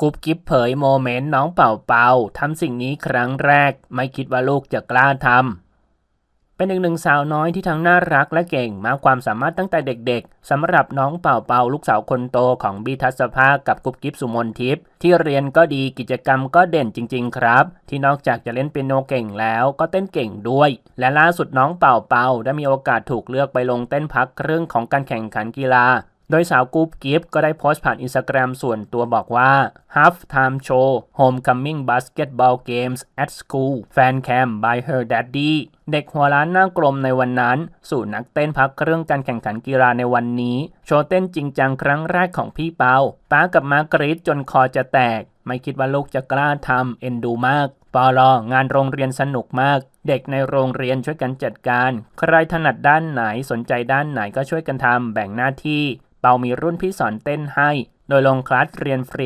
กุ๊บกิ๊บเผยโมเมนต์น้องเป่าเป่าทำสิ่งนี้ครั้งแรก ไม่คิดว่าลูกจะกล้าทำเป็นอีกหนึ่งสาวน้อยที่ทั้งน่ารักและเก่งมากความสามารถตั้งแต่เด็กๆสำหรับน้องเป่าเป่าลูกสาวคนโตของบีทัศภากับกุ๊บกิ๊บสุมนทิพย์ที่เรียนก็ดีกิจกรรมก็เด่นจริง ๆ ครับ ที่นอกจากจะเล่นเปียโนเก่งแล้วก็เต้นเก่งด้วย และล่าสุดน้องเป่าเป่าได้มีโอกาสถูกเลือกไปลงเต้นพักครึ่งของการแข่งขันกีฬา โดยสาวกู๊บกิฟก็ได้โพสต์ผ่านอินสตาแกรมส่วนตัวบอกว่า Half Time Show Homecoming Basketball Games at School Fan Cam by her daddy เด็กหัวล้านหน้ากลมในวันนั้น สู่นักเต้นพักเครื่องการแข่งขันกีฬาในวันนี้ โชว์เต้นจริงจังครั้งแรกของพี่เปาป้ากับมากรีดจนคอจะแตก ไม่คิดว่าลูกจะกล้าทำเอ็นดูมากปอลองานโรงเรียนสนุกมาก เด็กในโรงเรียนช่วยกันจัดการ ใครถนัดด้านไหนสนใจด้านไหนก็ช่วยกันทำแบ่งหน้าที่ เปามีรุ่นพี่สอนเต้นให้ โดยลงคลาสเรียนฟรี